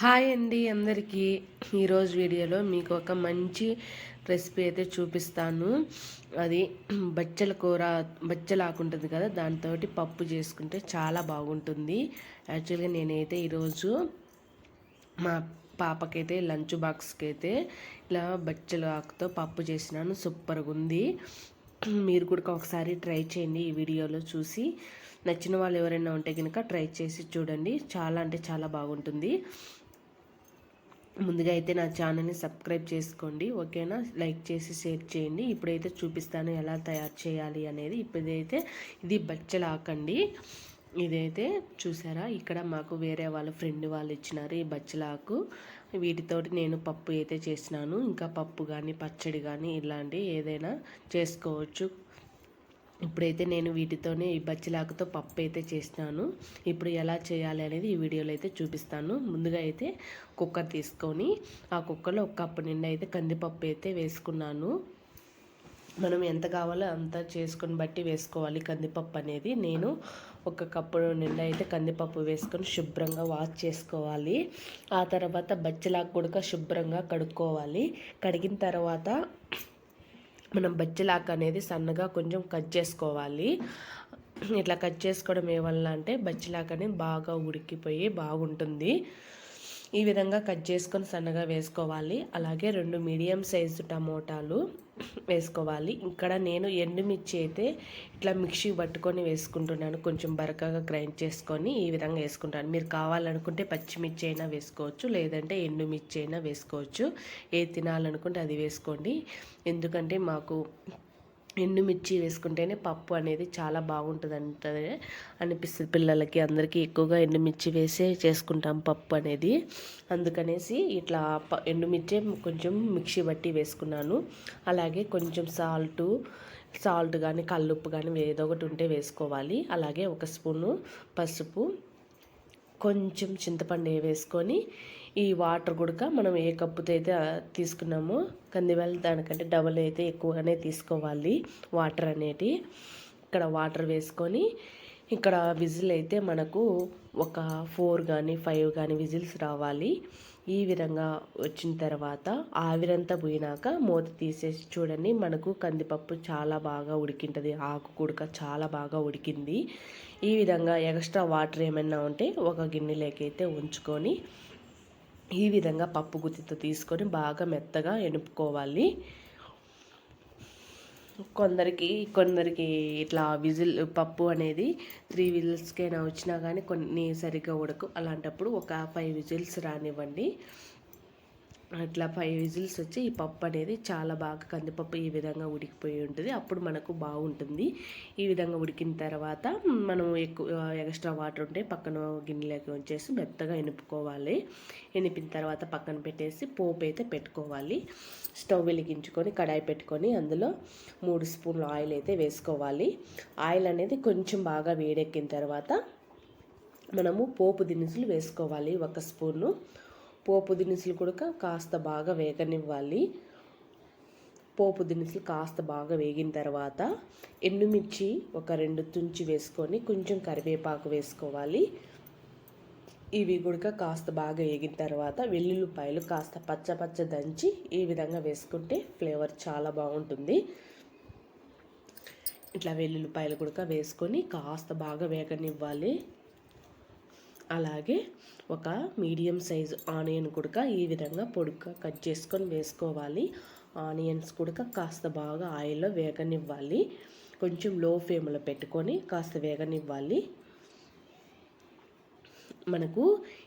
Hi అండి అందరికీ. ఈరోజు వీడియోలో మీకు ఒక మంచి రెసిపీ అయితే చూపిస్తాను. అది బచ్చల కూర బచ్చలాకుంటుంది ఉంటుంది కదా దాంతో పప్పు చేసుకుంటే చాలా బాగుంటుంది. యాక్చువల్గా నేనైతే ఈరోజు మా పాపకైతే లంచ్ బాక్స్కి అయితే ఇలా బచ్చల ఆకుతో పప్పు చేసినాను. సూపర్గా ఉంది. మీరు కూడా ఒకసారి ట్రై చేయండి ఈ వీడియోలో చూసి. నచ్చిన వాళ్ళు ఎవరైనా ఉంటే కనుక ట్రై చేసి చూడండి. చాలా అంటే చాలా బాగుంటుంది. ముందుగా అయితే నా ఛానల్ని సబ్స్క్రైబ్ చేసుకోండి ఓకేనా? లైక్ చేసి షేర్ చేయండి. ఇప్పుడైతే చూపిస్తాను ఎలా తయారు చేయాలి అనేది. ఇప్పుడైతే ఇది బచ్చలాకండి. ఇదైతే చూసారా? ఇక్కడ మాకు వేరే వాళ్ళ ఫ్రెండ్ వాళ్ళు ఇచ్చినారు ఈ బచ్చలాకు. వీటితోటి నేను పప్పు అయితే చేసినాను. ఇంకా పప్పు కానీ పచ్చడి కానీ ఇలాంటి ఏదైనా చేసుకోవచ్చు. ఇప్పుడైతే నేను వీటితోనే ఈ బచ్చిలాకుతో పప్పు అయితే చేసినాను. ఇప్పుడు ఎలా చేయాలి అనేది ఈ వీడియోలో అయితే చూపిస్తాను. ముందుగా అయితే కుక్కర్ తీసుకొని ఆ కుక్కర్లో ఒక కప్పు నిండా అయితే కందిపప్పు అయితే వేసుకున్నాను. మనం ఎంత కావాలో అంత చేసుకొని బట్టి వేసుకోవాలి కందిపప్పు అనేది. నేను ఒక కప్పు నిండా అయితే కందిపప్పు వేసుకొని శుభ్రంగా వాష్ చేసుకోవాలి. ఆ తర్వాత బచ్చిలాకు కూడా శుభ్రంగా కడుక్కోవాలి. కడిగిన తర్వాత మనం బజ్జిలాక అనేది సన్నగా కొంచెం కట్ చేసుకోవాలి. ఇట్లా కట్ చేసుకోవడం ఏవల్ల అంటే బజ్జిలాక అనేది బాగా ఉడికిపోయి బాగుంటుంది. ఈ విధంగా కట్ చేసుకొని సన్నగా వేసుకోవాలి. అలాగే రెండు మీడియం సైజు టమోటాలు వేసుకోవాలి. ఇక్కడ నేను ఎండుమిర్చి అయితే ఇట్లా మిక్సీ పట్టుకొని వేసుకుంటున్నాను. కొంచెం బరకగా గ్రైండ్ చేసుకొని ఈ విధంగా వేసుకుంటాను. మీరు కావాలనుకుంటే పచ్చిమిర్చి అయినా వేసుకోవచ్చు లేదంటే ఎండుమిర్చి అయినా వేసుకోవచ్చు. ఏది తినాలనుకుంటే అది వేసుకోండి. ఎందుకంటే మాకు ఎండుమిర్చి వేసుకుంటేనే పప్పు అనేది చాలా బాగుంటుంది అంటే అనిపిస్తుంది పిల్లలకి. అందరికీ ఎక్కువగా ఎండుమిర్చి వేసే చేసుకుంటాం పప్పు అనేది. అందుకనేసి ఇట్లా ఎండుమిర్చి కొంచెం మిక్సీ బట్టి వేసుకున్నాను. అలాగే కొంచెం సాల్టు సాల్ట్ కానీ కల్లుప్పు కానీ ఏదో ఒకటి ఉంటే వేసుకోవాలి. అలాగే ఒక స్పూను పసుపు కొంచెం చింతపండు వేసుకొని ఈ వాటర్ కూడా మనం ఏ కప్పుతో అయితే తీసుకున్నామో కందివేళ దానికంటే డబల్ అయితే ఎక్కువగానే తీసుకోవాలి వాటర్ అనేది. ఇక్కడ వాటర్ వేసుకొని ఇక్కడ విజిల్ అయితే మనకు ఒక ఫోర్ కానీ ఫైవ్ కానీ విజిల్స్ రావాలి. ఈ విధంగా వచ్చిన తర్వాత ఆవిరంతా పోయినాక మూత తీసేసి చూడండి మనకు కందిపప్పు చాలా బాగా ఉడికింటుంది ఆకు కుడక చాలా బాగా ఉడికింది. ఈ విధంగా ఎక్స్ట్రా వాటర్ ఏమైనా ఉంటే ఒక గిన్నెలోకి అయితే ఉంచుకొని ఈ విధంగా పప్పు గుత్తితో తీసుకొని బాగా మెత్తగా ఎనుపుకోవాలి. కొందరికి కొందరికి ఇట్లా విజిల్ పప్పు అనేది త్రీ విజిల్స్కైనా వచ్చినా కానీ కొన్ని సరిగ్గా ఉడకు అలాంటప్పుడు ఒక ఫైవ్ విజిల్స్ రానివ్వండి. అట్లా ఫైవ్ విజిల్స్ వచ్చి ఈ పప్పు అనేది చాలా బాగా కందిపప్పు ఈ విధంగా ఉడికిపోయి ఉంటుంది. అప్పుడు మనకు బాగుంటుంది. ఈ విధంగా ఉడికిన తర్వాత మనం ఎక్కువ ఎక్స్ట్రా వాటర్ ఉంటే పక్కన గిన్నెలోకి వచ్చేసి మెత్తగా ఎనుపుకోవాలి. ఎనిపిన తర్వాత పక్కన పెట్టేసి పోపు అయితే పెట్టుకోవాలి. స్టవ్ వెలిగించుకొని కడాయి పెట్టుకొని అందులో మూడు స్పూన్లు ఆయిల్ అయితే వేసుకోవాలి. ఆయిల్ అనేది కొంచెం బాగా వేడెక్కిన తర్వాత మనము పోపు దినుసులు వేసుకోవాలి. ఒక స్పూను పోపు దినుసులు కూడా కాస్త బాగా వేగనివ్వాలి. పోపు దినుసులు కాస్త బాగా వేగిన తర్వాత ఎండుమిర్చి ఒక రెండు తుంచి వేసుకొని కొంచెం కరివేపాకు వేసుకోవాలి. ఇవి కూడా కాస్త బాగా వేగిన తర్వాత వెల్లుల్లిపాయలు కాస్త పచ్చ పచ్చ దంచి ఈ విధంగా వేసుకుంటే ఫ్లేవర్ చాలా బాగుంటుంది. ఇట్లా వెల్లుల్లిపాయలు కూడా వేసుకొని కాస్త బాగా వేగనివ్వాలి. అలాగే ఒక మీడియం సైజు ఆనియన్ కుడక ఈ విధంగా పొడుగ్గా కట్ చేసుకొని వేసుకోవాలి. ఆనియన్స్ కుడక కాస్త బాగా ఆయిల్లో వేగనివ్వాలి. కొంచెం లో ఫ్లేమ్లో పెట్టుకొని కాస్త వేగనివ్వాలి. మనకు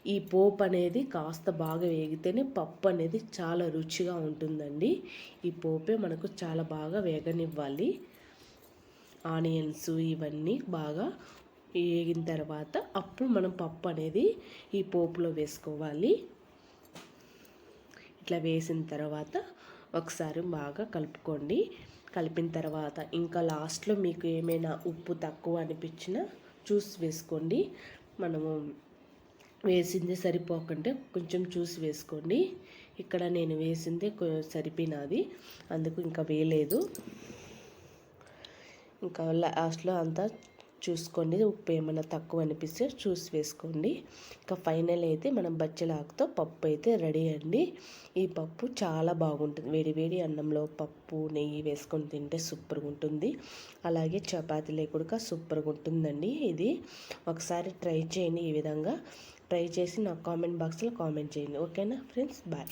ఈ పోపు అనేది కాస్త బాగా వేగితేనే పప్పు అనేది చాలా రుచిగా ఉంటుందండి. ఈ పోపే మనకు చాలా బాగా వేగనివ్వాలి. ఆనియన్స్ ఇవన్నీ బాగా వేగిన తర్వాత అప్పుడు మనం పప్పు అనేది ఈ పోపులో వేసుకోవాలి. ఇట్లా వేసిన తర్వాత ఒకసారి బాగా కలుపుకోండి. కలిపిన తర్వాత ఇంకా లాస్ట్లో మీకు ఏమైనా ఉప్పు తక్కువ అనిపించినా చూసి వేసుకోండి. మనము వేసింది సరిపోకుంటే కొంచెం చూసి వేసుకోండి. ఇక్కడ నేను వేసిందే సరిపోయినది. అందుకు ఇంకా వేయలేదు. ఇంకా లాస్ట్లో అంతా చూసుకోండి. ఉప్పు ఏమైనా తక్కువ అనిపిస్తే చూసి వేసుకోండి. ఇంకా ఫైనల్ అయితే మనం బచ్చలాకుతో పప్పు అయితే రెడీ అండి. ఈ పప్పు చాలా బాగుంటుంది. వేడి వేడి అన్నంలో పప్పు నెయ్యి వేసుకొని తింటే సూపర్గా ఉంటుంది. అలాగే చపాతీ లేకుండా సూపర్గా ఉంటుందండి ఇది. ఒకసారి ట్రై చేయండి ఈ విధంగా. ట్రై చేసి నాకు కామెంట్ బాక్స్లో కామెంట్ చేయండి. ఓకేనా ఫ్రెండ్స్? బాయ్.